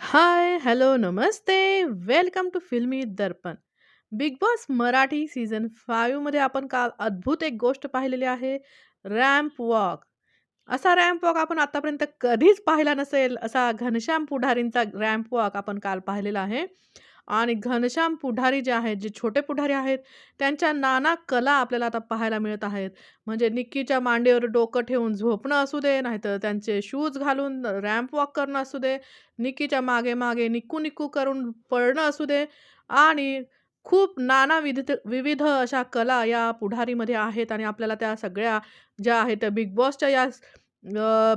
High, hello, Namaste. Welcome to Filmy Darpan. Bigg Boss Marathi season फाईव्हमध्ये आपण काल अद्भुत एक गोष्ट पाहिलेली आहे, रॅम्प वॉक. असा रॅम्प वॉक आपण आतापर्यंत कधीच पाहिला नसेल, असा घनश्याम पुढारींचा रॅम्प वॉक आपण काल पाहिलेला आहे. आणि घनश्याम पुढारी जे आहेत, जे छोटे पुढारी आहेत, त्यांच्या नाना कला आपल्याला आता पाहायला मिळत आहेत. म्हणजे निक्कीच्या मांडीवर डोकं ठेवून झोपणं असू दे, नाहीतर त्यांचे शूज घालून रॅम्प वॉक करणं असू दे, निक्कीच्या मागे-मागे निक्कू-निक्कू करून पळणं असू दे आणि खूप नाना विविध विविध अशा कला या पुढारीमध्ये आहेत आणि आपल्याला त्या सगळ्या ज्या आहेत त्या बिग बॉसच्या या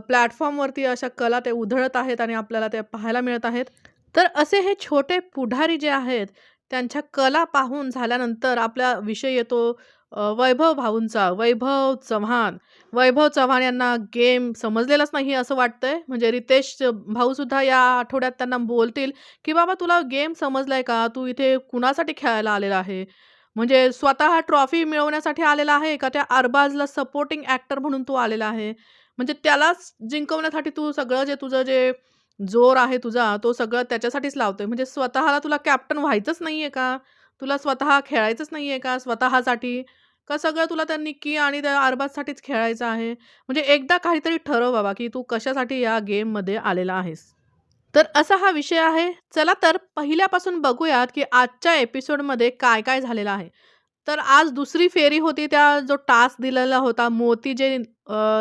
प्लॅटफॉर्मवरती अशा कला ते उधळत आहेत आणि आपल्याला त्या पाहायला मिळत आहेत. तर असे हे छोटे पुढारी जे आहेत, त्यांच्या कला पाहून झाल्यानंतर आपला विषय येतो वैभव भाऊंचा. वैभव चव्हाण. वैभव चव्हाण यांना गेम समजलेलाच नाही असं वाटतंय. म्हणजे रितेश भाऊसुद्धा या आठवड्यात त्यांना बोलतील, की "बाबा तुला गेम समजलाय का? तू इथे कुणासाठी खेळायला आलेला आहे? म्हणजे स्वतः ट्रॉफी मिळवण्यासाठी आलेला आहे का त्या अरबाजला सपोर्टिंग ॲक्टर म्हणून तू आलेला आहे? म्हणजे त्यालाच जिंकवण्यासाठी तू सगळं जे तुझं जे जोर आहे तुझा, तो सगळं त्याच्यासाठीच लावतोय. म्हणजे स्वतःला तुला कॅप्टन व्हायचंच नाही आहे का? तुला स्वतः खेळायचंच नाही आहे का स्वतःसाठी? का सगळं तुला त्या निक्की आणि त्या अरबाजसाठीच खेळायचं आहे? म्हणजे एकदा काहीतरी ठरव बाबा, की तू कशासाठी या गेममध्ये आलेला आहेस." तर असा हा विषय आहे. चला तर पहिल्यापासून बघूयात, की आजच्या एपिसोडमध्ये काय-काय झालेलं आहे. तर आज दुसरी फेरी होती. त्या जो टास्क दिलेला होता, मोती जे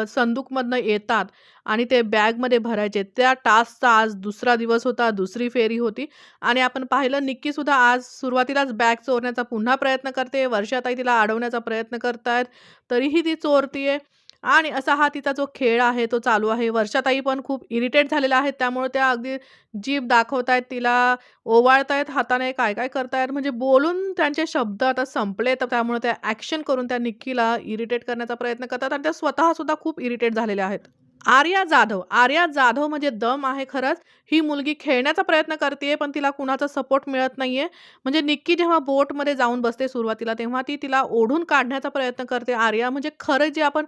संदूकमधनं येतात आणि ते बॅगमध्ये भरायचे. त्या टास्कचा आज दुसरा दिवस होता, दुसरी फेरी होती आणि आपण पाहिलं निक्कीसुद्धा आज सुरुवातीलाच बॅग चोरण्याचा पुन्हा प्रयत्न करते. वर्षाताई तिला अडवण्याचा प्रयत्न करतायत, तरीही ती चोरतीये आणि असा हा तिचा जो खेळ आहे, तो चालू आहे. वर्षाताई पण खूप इरिटेट झालेल्या आहेत. त्यामुळे त्या अगदी जीभ दाखवतायत तिला, ओवाळतायत हाताने, काय-काय करतायत. म्हणजे बोलून त्यांचे शब्द आता संपले, तर त्यामुळे त्या ॲक्शन करून त्या निक्कीला इरिटेट करण्याचा प्रयत्न करतात आणि त्या स्वतःसुद्धा खूप इरिटेट झालेल्या आहेत. आर्या जाधव. आर्या जाधव म्हणजे दम आहे खरंच. ही मुलगी खेळण्याचा प्रयत्न करते पण तिला कुणाचा सपोर्ट मिळत नाहीये. म्हणजे निक्की जेव्हा बोटमध्ये जाऊन बसते सुरुवातीला, तेव्हा ती तिला ओढून काढण्याचा प्रयत्न करते आर्या. म्हणजे खरं जे आपण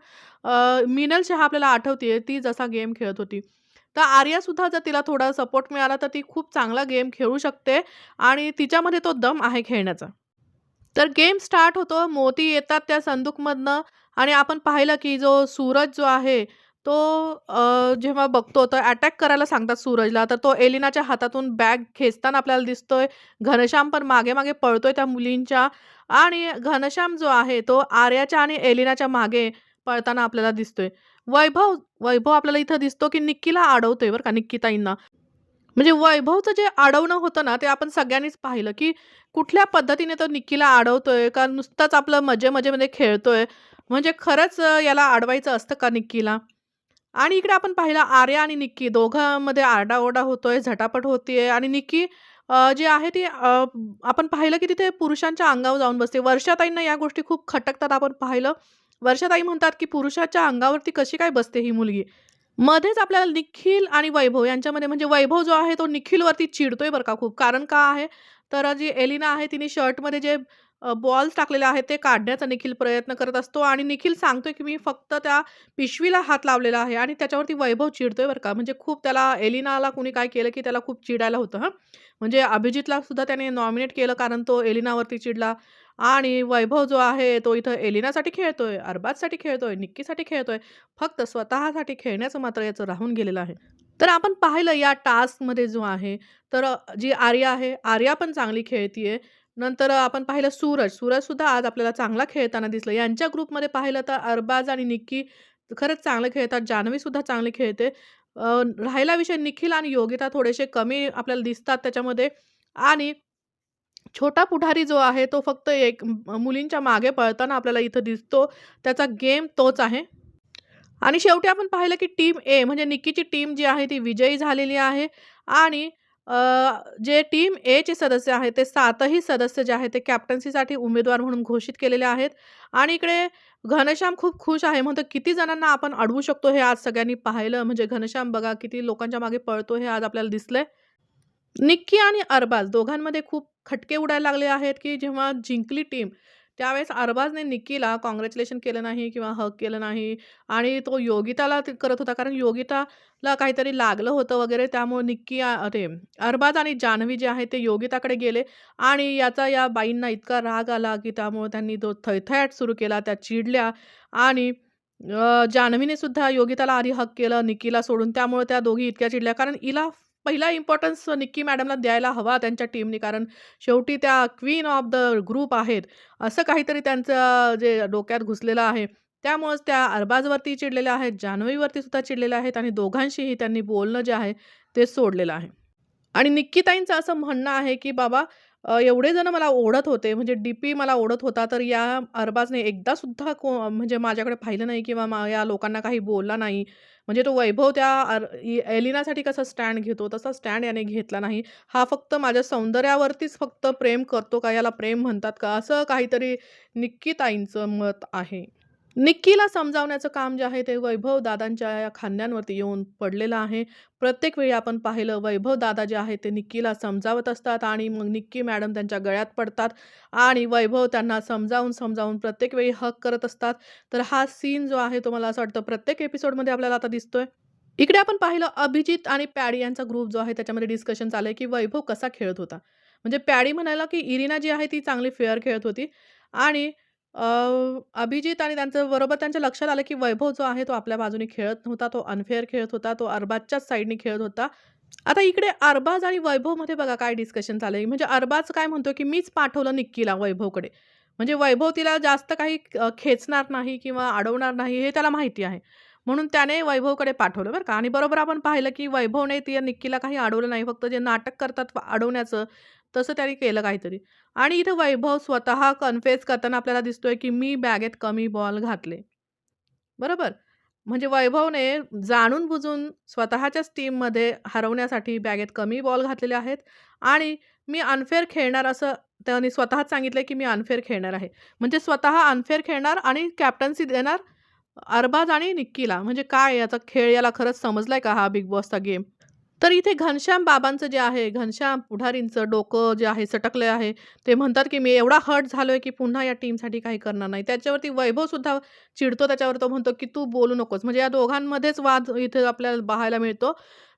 मिनल शहा आपल्याला आठवते ती जसा गेम खेळत होती. तर आर्यासुद्धा जर तिला थोडा सपोर्ट मिळाला, तर ती खूप चांगला गेम खेळू शकते आणि तिच्यामध्ये तो दम आहे खेळण्याचा. तर गेम स्टार्ट होतो. मोती येतात त्या संदूकमधनं आणि आपण पाहिलं, की जो सूरज जो आहे, तो अ, जेव्हा बघतो तर अटॅक करायला सांगतात सूरजला, तर तो एलिनाच्या हातातून बॅग खेचताना आपल्याला दिसतोय. घनश्याम पण मागे-मागे पळतोय त्या मुलींच्या आणि घनश्याम जो आहे, तो आर्याच्या आणि एलिनाच्या मागे पळताना आपल्याला दिसतोय. वैभव वैभव आपल्याला इथं दिसतो, की निक्कीला अडवतोय बरं का, निक्कीताईंना. म्हणजे वैभवचं जे अडवणं होतं ना, ते आपण सगळ्यांनीच पाहिलं, की कुठल्या पद्धतीने तो निक्कीला अडवतोय का नुसताच आपलं मजे-मजेमध्ये खेळतोय. म्हणजे खरंच अ, याला अडवायचं असतं का निक्कीला? आणि इकडे आपण पाहिलं आर्या आणि निक्की दोघांमध्ये आरडाओरडा होतोय, झटापट होतीये आणि निक्की जे जी आहे ती आपण पाहिलं, की तिथे पुरुषांच्या अंगावर जाऊन बसते. वर्षाताईंना या गोष्टी खूप खटकतात आपण पाहिलं. वर्षाताई म्हणतात, की पुरुषाच्या अंगावरती कशी काय बसते ही मुलगी? मध्येच आपल्याला निखिल आणि वैभव यांच्यामध्ये म्हणजे वैभव जो आहे तो निखिलवरती चिडतोय बरं का खूप. कारण का आहे, तर जी एलिना आहे तिने शर्टमध्ये जे बॉल्स टाकलेले आहेत ते काढण्याचा निखिल प्रयत्न करत असतो आणि निखिल सांगतोय, की मी फक्त त्या पिशवीला हात लावलेला आहे आणि त्याच्यावरती वैभव चिडतोय बरं का. म्हणजे खूप त्याला एलिनाला कुणी काय केलं, की त्याला खूप चिडायला होतं हां. म्हणजे अभिजितला सुद्धा त्याने नॉमिनेट केलं कारण तो एलिनावरती चिडला आणि वैभव जो आहे तो इथं एलिनासाठी खेळतोय, अरबाजसाठी खेळतोय, निक्कीसाठी खेळतोय. फक्त स्वतःसाठी खेळण्याचं मात्र याचं राहून गेलेलं आहे. तर आपण पाहिलं या टास्कमध्ये जो आहे, तर जी आर्या आहे, आर्या पण चांगली खेळतीये. नंतर आपण पाहिलं सूरज, सूरजसुद्धा आज आपल्याला चांगला खेळताना दिसलं. यांच्या ग्रुपमध्ये पाहिलं तर अरबाज आणि निक्की खरंच चांगलं खेळतात. जान्हवीसुद्धा चांगली खेळते. राहिला विषय निखिल आणि योगिता थोडेसे कमी आपल्याला दिसतात त्याच्यामध्ये आणि छोटा पुढारी जो आहे, तो फक्त एक मुलींच्या मागे पळताना आपल्याला इथं दिसतो. त्याचा गेम तोच आहे. आणि शेवटी आपण पाहिलं, की टीम ए म्हणजे निक्कीची टीम जी आहे ती विजयी झालेली आहे आणि जे टीम एचे सदस्य आहेत, ते सातही सदस्य जे आहेत, ते कॅप्टन्सीसाठी उमेदवार म्हणून घोषित केलेले आहेत. आणि इकडे घनश्याम खूप खुश आहे. म्हणतो, "किती जणांना आपण अडवू शकतो हे आज सगळ्यांनी पाहिलं." म्हणजे घनश्याम बघा किती लोकांच्या मागे पळतो हे आज आपल्याला दिसलंय. निक्की आणि अरबाज दोघांमध्ये खूप खटके उडायला लागले आहेत, की जेव्हा जिंकली टीम, त्यावेळेस अरबाजने निकीला कॉंग्रॅच्युलेशन केलं नाही किंवा हक केलं नाही आणि तो योगिताला ते करत होता. कारण योगिताला काहीतरी लागलं होतं वगैरे. त्यामुळे निक्की ते अरबाज आणि जान्हवी जे आहे ते योगिताकडे गेले आणि याचा या बाईंना इतका राग आला की त्यामुळे त्यांनी तो थैथयाट सुरू केला. त्या चिडल्या आणि जान्हवीने सुद्धा योगिताला आधी हक केलं निक्कीला सोडून. त्यामुळे त्या दोघी इतक्या चिडल्या. कारण इला पहिला इम्पॉर्टन्स निक्की मॅडमला द्यायला हवा त्यांच्या टीमनी कारण शेवटी त्या क्वीन ऑफ द ग्रुप आहेत. असं काहीतरी त्यांचं जे डोक्यात घुसलेलं आहे. त्यामुळेच त्या अरबाजवरती चिडलेल्या आहेत जान्हवीवरती सुद्धा चिडलेल्या आहेत आणि दोघांशीही त्यांनी बोलणं जे आहे ते सोडलेलं आहे. आणि निक्कीताईंचं असं म्हणणं आहे की बाबा एवढे जण मला ओढत होते म्हणजे डी-पी मला ओढत होता तर या अरबाजने एकदासुद्धा को म्हणजे माझ्याकडे पाहिलं नाही किंवा मा या लोकांना काही बोलला नाही. म्हणजे तो वैभव त्या अर एलिनासाठी कसा स्टँड घेतो तसा स्टँड याने घेतला नाही. हा फक्त माझ्या सौंदर्यावरतीच फक्त प्रेम करतो का? याला प्रेम म्हणतात का? असं काहीतरी निक्कीताईंचं मत आहे. निक्कीला समजावण्याचं काम जे आहे ते वैभव दादांच्या या खांद्यांवरती येऊन पडलेलं आहे. प्रत्येक वेळी आपण पाहिलं वैभव दादा जे आहे ते निक्कीला समजावत असतात आणि मग निक्की मॅडम त्यांच्या गळ्यात पडतात आणि वैभव त्यांना समजावून, समजावून प्रत्येक वेळी हक करत असतात. तर हा सीन जो आहे तो मला असं वाटतं प्रत्येक एपिसोडमध्ये आपल्याला आता दिसतोय. इकडे आपण पाहिलं अभिजित आणि पॅडी यांचा ग्रुप जो आहे त्याच्यामध्ये डिस्कशन चाललंय की वैभव कसा खेळत होता. म्हणजे पॅडी म्हणाला की इरिना जी आहे ती चांगली फेअर खेळत होती आणि अ, अभिजित आणि त्यांचं बरोबर त्यांच्या लक्षात आलं की वैभव जो आहे तो आपल्या बाजूने खेळत नव्हता. तो अनफेअर खेळत होता. तो अरबाजच्याच साईडने खेळत होता. आता इकडे अरबाज आणि वैभवमध्ये बघा काय डिस्कशन चाललंय. म्हणजे अरबाज काय म्हणतो की मीच पाठवलं निक्कीला वैभवकडे. म्हणजे वैभव तिला जास्त काही अ, खेचणार नाही किंवा अडवणार नाही हे त्याला माहिती आहे. म्हणून त्याने वैभवकडे पाठवलं बरं का आणि बरोबर आपण पाहिलं की वैभवने ती निक्कीला काही अडवलं नाही. फक्त जे नाटक करतात अडवण्याचं तसं त्यांनी केलं काहीतरी. आणि इथं वैभव स्वतः कन्फेस करताना आपल्याला दिसतोय की मी बॅगेत कमी बॉल घातले. बरोबर? म्हणजे वैभवने जाणून-बुजून स्वतःच्याच टीममध्ये हरवण्यासाठी बॅगेत कमी बॉल घातलेले आहेत आणि मी अनफेअर खेळणार असं त्यांनी स्वतःच सांगितलं की मी अनफेअर खेळणार आहे. म्हणजे स्वतः अनफेअर खेळणार आणि कॅप्टन्सी देणार अरबाज आणि निक्कीला. म्हणजे काय याचा खेळ याला खरंच समजलाय का हा बिग बॉसचा गेम? तर इथे घनश्याम बाबांचं जे आहे, घनश्याम पुढारींचं डोकं जे आहे सटकलं आहे. ते म्हणतात की मी एवढा हर्ट झालोय की पुन्हा या टीमसाठी काही करणार नाही. त्याच्यावरती वैभवसुद्धा चिडतो त्याच्यावर. तो म्हणतो की तू बोलू नकोस. म्हणजे या दोघांमध्येच वाद इथे आपल्याला पाहायला मिळतो.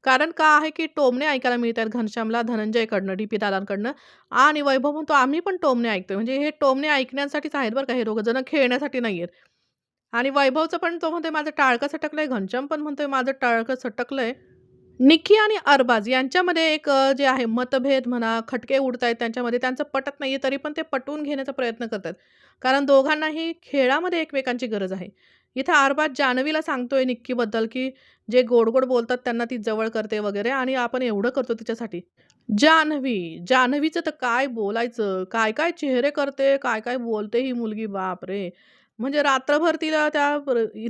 कारण का आहे की टोमणे ऐकायला मिळतात घनश्यामला धनंजयकडनं, डी-पी दादांकडनं आणि वैभव म्हणतो आम्ही पण टोमणे ऐकतोय. म्हणजे हे टोमणे ऐकण्यासाठीच आहेत बरं का हे दोघं जण खेळण्यासाठी आहेत आणि वैभवचं पण तो म्हणतोय माझं टाळकं सटकलंय. घनश्याम पण म्हणतोय माझं टाळकं सटकलंय. निक्की आणि अरबाज यांच्यामध्ये एक जे आहे मतभेद म्हणा, खटके उडतायत त्यांच्यामध्ये. त्यांचं पटत नाहीये तरी पण ते पटवून घेण्याचा प्रयत्न करतात कारण दोघांनाही खेळामध्ये एकमेकांची गरज आहे. इथं अरबाज जान्हवीला सांगतोय निक्कीबद्दल की जे गोड-गोड बोलतात त्यांना ती जवळ करते वगैरे आणि आपण एवढं करतो तिच्यासाठी. जान्हवी, जान्हवीचं तर काय बोलायचं. काय-काय चेहरे करते, काय-काय बोलते ही मुलगी बापरे! म्हणजे रात्रभर तिला त्या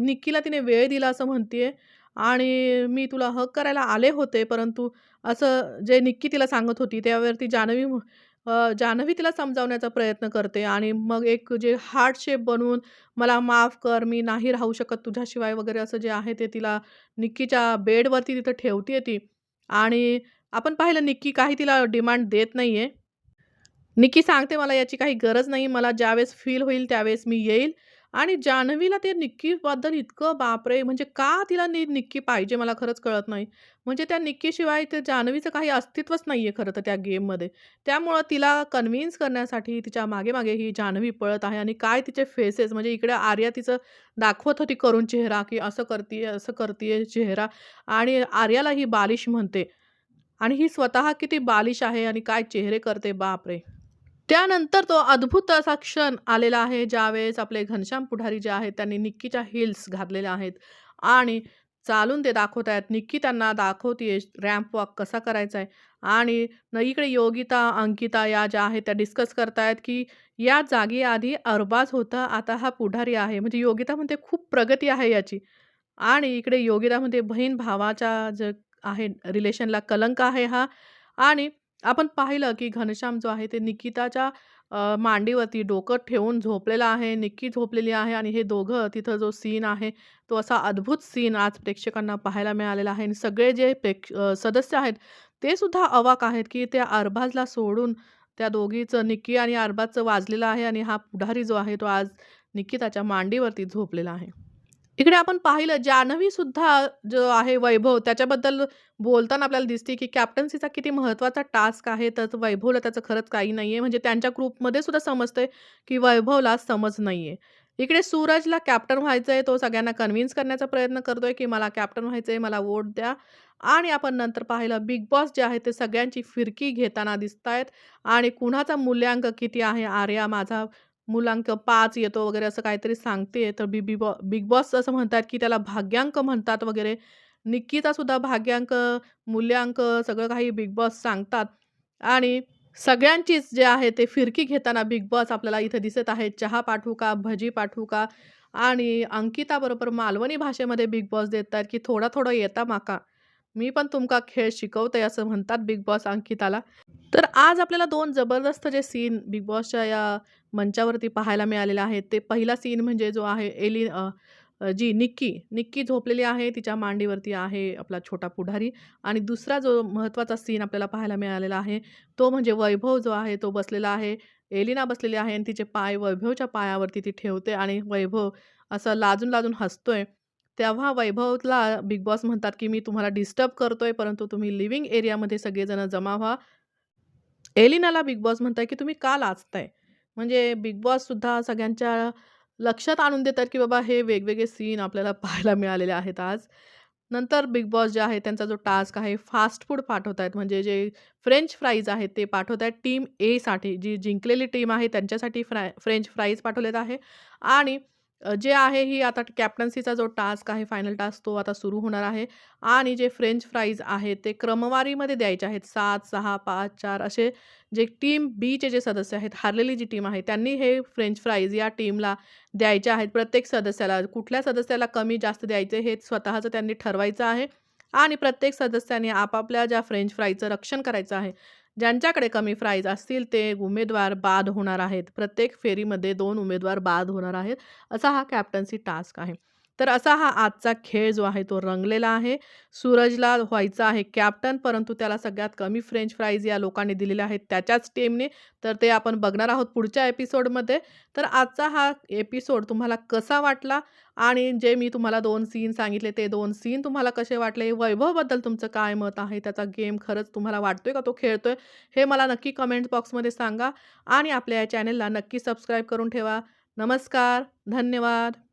निक्कीला तिने वेळ दिला असं म्हणतीये आणि मी तुला हक करायला आले होते, परंतु असं जे निक्की तिला सांगत होती त्यावरती जान्हवी जानवी जान्हवी तिला समजावण्याचा प्रयत्न करते आणि मग एक जे हार्ट शेप बनवून मला माफ कर, मी नाही राहू शकत तुझ्याशिवाय वगैरे असं जे आहे ते तिला निक्कीच्या बेडवरती तिथं ठेवतीये ती आणि आपण पाहिलं निक्की काही तिला डिमांड देत नाही आहे निक्की सांगते मला याची काही गरज नाही. मला ज्यावेळेस फील होईल त्यावेळेस मी येईल आणि जान्हवीला ते निक्कीबद्दल इतकं बापरे! म्हणजे का तिला नि निक्की पाहिजे मला खरंच कळत नाही. म्हणजे त्या निक्कीशिवाय ते जान्हवीचं काही अस्तित्वच नाहीये खरं तर त्या गेममध्ये. त्यामुळं तिला कन्विन्स करण्यासाठी तिच्या मागे-मागे ही जान्हवी पळत आहे आणि काय तिचे फेसेस म्हणजे इकडे आर्या तिचं दाखवत होती करून चेहरा की असं करते असं करते चेहरा आणि आर्याला ही बालिश म्हणते आणि ही स्वतः किती बालिश आहे आणि काय चेहरे करते बापरे! त्यानंतर तो अद्भुत असा क्षण आलेला आहे ज्यावेळेस आपले घनश्याम पुढारी जे आहेत त्यांनी निक्कीच्या हिल्स घातलेल्या आहेत आणि चालून ते दाखवतायत. निक्की त्यांना दाखवते रॅम्प वॉक कसा करायचा आहे आणि न इकडे योगिता, अंकिता या ज्या आहेत त्या डिस्कस करतायत की या जागी आधी अरबाज होता, आता हा पुढारी आहे. म्हणजे योगिता म्हणते खूप प्रगती आहे याची आणि इकडे योगिता म्हणते बहीण-भावाच्या जे आहे रिलेशनला कलंक आहे हा आणि आपण पाहिलं की घनश्याम जो आहे ते निकिताच्या मांडीवरती डोकं ठेवून झोपलेला आहे. निक्की झोपलेली आहे आणि हे दोघं तिथं जो सीन आहे तो असा अद्भुत सीन आज प्रेक्षकांना पाहायला मिळालेला आहे आणि सगळे जे प्रेक्ष सदस्य आहेत ते सुद्धा अवाक आहेत की त्या अरबाजला सोडून त्या दोघीचं निक्की आणि अरबाजचं वाजलेलं आहे आणि हा पुढारी जो आहे तो आज निकिताच्या मांडीवरती झोपलेला आहे. इकडे आपण पाहिलं जान्हवीसुद्धा जो आहे वैभव त्याच्याबद्दल बोलताना आपल्याला दिसते, की कॅप्टन्सीचा किती महत्त्वाचा टास्क आहे. तर वैभवला त्याचं खरंच काही नाही आहे म्हणजे त्यांच्या ग्रुपमध्ये सुद्धा समजतंय, की वैभवला समज नाही आहे इकडे सूरजला कॅप्टन व्हायचं आहे तो सगळ्यांना कन्विन्स करण्याचा प्रयत्न करतोय, की मला कॅप्टन व्हायचं आहे मला वोट द्या. आणि आपण नंतर पाहिलं बिग बॉस जे आहे ते सगळ्यांची फिरकी घेताना दिसत आहेत आणि कुणाचा मूल्यांक किती आहे. आर्या माझा मुलांक पाच येतो वगैरे असं काहीतरी सांगते. तर बी बी बॉ बिग बॉस असं म्हणतात, की त्याला भाग्यांक म्हणतात वगैरे. निक्कीचा सुद्धा भाग्यांक, मूल्यांक सगळं काही बिग बॉस सांगतात आणि सगळ्यांचीच जे आहे ते फिरकी घेताना बिग बॉस आपल्याला इथे दिसत आहे. चहा पाठवू का? भजी पाठवू का? आणि अंकिताबरोबर मालवणी भाषेमध्ये बिग बॉस देतात, की थोडा थोडं येता माका. मी पण तुमका खेळ शिकवते" असं म्हणतात बिग बॉस अंकिताला. तर आज आपल्याला दोन जबरदस्त जे सीन बिग बॉसच्या या मंचावरती पाहायला मिळालेलं आहे ते पहिला सीन म्हणजे जो आहे एली जी निक्की, निक्की झोपलेली आहे. तिच्या मांडीवरती आहे आपला छोटा पुढारी आणि दुसरा जो महत्त्वाचा सीन आपल्याला पाहायला मिळालेला आहे, तो म्हणजे वैभव जो आहे तो बसलेला आहे. एलिना बसलेली आहे आणि तिचे पाय वैभवच्या पायावरती ती ठेवते आणि वैभव असं लाजून-लाजून हसतोय. तेव्हा वैभवला बिग बॉस म्हणतात, की "मी तुम्हाला डिस्टर्ब करतोय, परंतु तुम्ही लिव्हिंग एरियामध्ये सगळेजण जमा व्हा." एलिनाला बिग बॉस म्हणताय, की "तुम्ही का लाजताय?" म्हणजे बिग बॉससुद्धा सगळ्यांच्या लक्षात आणून देतात, की बाबा हे वेगवेगळे सीन आपल्याला पाहायला मिळालेले आहेत आज. नंतर बिग बॉस जे आहे त्यांचा जो टास्क आहे फास्ट फूड पाठवत आहेत म्हणजे जे फ्रेंच फ्राईज आहेत ते पाठवत आहेत टीम एसाठी. जी जिंकलेली टीम आहे त्यांच्यासाठी फ्राय फ्रेंच फ्राईज पाठवलेत आहे आणि जे आहे ही आता कॅप्टन्सीचा जो टास्क आहे फायनल टास्क तो आता सुरू होणार आहे आणि जे फ्रेंच फ्राईज आहेत ते क्रमवारीमध्ये द्यायचे आहेत. 7, 6, 5, 4 असे जे टीम बीचे जे सदस्य आहेत, हारलेली जी टीम आहे त्यांनी हे फ्रेंच फ्राईज या टीमला द्यायचे आहेत. प्रत्येक सदस्याला कुठल्या सदस्याला कमी जास्त द्यायचे हे स्वतःचं त्यांनी ठरवायचं आहे आणि प्रत्येक सदस्याने आपापल्या ज्या फ्रेंच फ्राईजचं रक्षण करायचं आहे. ज्यांच्याकडे कमी प्राईज असतील ते उमेदवार बाद होणार आहेत. प्रत्येक फेरीमध्ये दोन उमेदवार बाद होणार आहेत. असा हा कॅप्टन्सी टास्क आहे. तर असा हा आजचा खेळ जो आहे तो रंगलेला आहे. सूरजला व्हायचा आहे कॅप्टन, परंतु त्याला सगळ्यात कमी फ्रेंच फ्राईज या लोकांनी दिलेल्या आहेत त्याच्याच टीमने. तर ते आपण बघणार आहोत पुढच्या एपिसोडमध्ये. तर आजचा हा एपिसोड तुम्हाला कसा वाटला आणि जे मी तुम्हाला दोन सीन सांगितले ते दोन सीन तुम्हाला कसे वाटले? वैभवबद्दल तुमचं काय मत आहे? त्याचा गेम खरंच तुम्हाला वाटतोय का तो खेळतोय? हे मला नक्की कमेंट बॉक्समध्ये सांगा आणि आपल्या या चॅनेलला नक्की सबस्क्राईब करून ठेवा. नमस्कार. धन्यवाद.